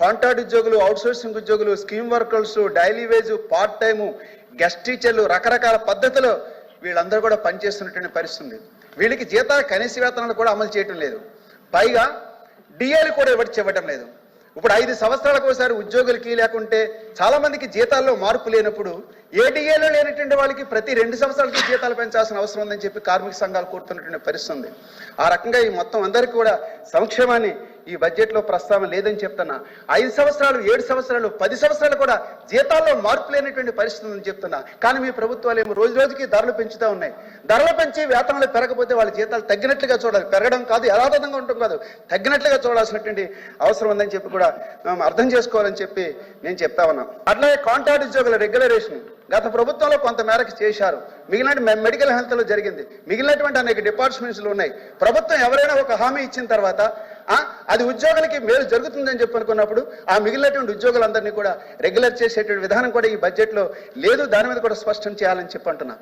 Contract ఉద్యోగులు outsourcing ఉద్యోగులు scheme workers daily wage part time guest టీచర్లు రకరకాల పద్ధతిలో వీళ్ళందరూ కూడా పనిచేస్తున్నటువంటి పరిస్థితి ఉంది. వీళ్ళకి జీతాల కనీస వేతనాలు కూడా అమలు చేయటం లేదు. పైగా డిఏలు కూడా ఇవ్వడం చెప్పడం లేదు. ఇప్పుడు ఐదు సంవత్సరాలకు ఒకసారి ఉద్యోగులకి లేకుంటే చాలా మందికి జీతాల్లో మార్పు లేనప్పుడు ఏ డిఏలో లేనటువంటి వాళ్ళకి ప్రతి రెండు సంవత్సరాలకి జీతాలు పెంచాల్సిన అవసరం ఉందని చెప్పి కార్మిక సంఘాలు కోరుతున్నటువంటి పరిస్థితి ఉంది. ఆ రకంగా ఈ మొత్తం అందరికీ కూడా సంక్షేమాన్ని ఈ బడ్జెట్లో ప్రస్తావన లేదని చెప్తున్నా. ఐదు సంవత్సరాలు ఏడు సంవత్సరాలు పది సంవత్సరాలు కూడా జీతాల్లో మార్పు లేనటువంటి పరిస్థితి చెప్తున్నా. కానీ మీ ప్రభుత్వాలు ఏమో రోజు రోజుకి ధరలు పెంచుతూ ఉన్నాయి. ధరలు పెంచి వేతనాలు పెరగకపోతే వాళ్ళ జీతాలు తగ్గినట్లుగా చూడాలి. పెరగడం కాదు యథాతథంగా ఉండటం కాదు. తగ్గినట్లుగా చూడాల్సినటువంటి అవసరం ఉందని చెప్పి కూడా మేము అర్థం చేసుకోవాలని చెప్పి నేను చెప్తా ఉన్నాను అట్లాగే కాంట్రాక్ట్ ఉద్యోగుల రెగ్యులరేషన్. గత ప్రభుత్వంలో కొంత మేరకు చేశారు. మిగిలిన మెడికల్ హెల్త్లో జరిగింది. మిగిలినటువంటి అనేక డిపార్ట్మెంట్స్లు ఉన్నాయి. ప్రభుత్వం ఎవరైనా ఒక హామీ ఇచ్చిన తర్వాత అది ఉద్యోగులకి మేలు జరుగుతుందని చెప్పి అనుకున్నప్పుడు ఆ మిగిలినటువంటి ఉద్యోగులందరినీ కూడా రెగ్యులర్ చేసేటువంటి విధానం కూడా ఈ బడ్జెట్లో లేదు. దాని మీద కూడా స్పష్టం చేయాలని చెప్పి అంటున్నా.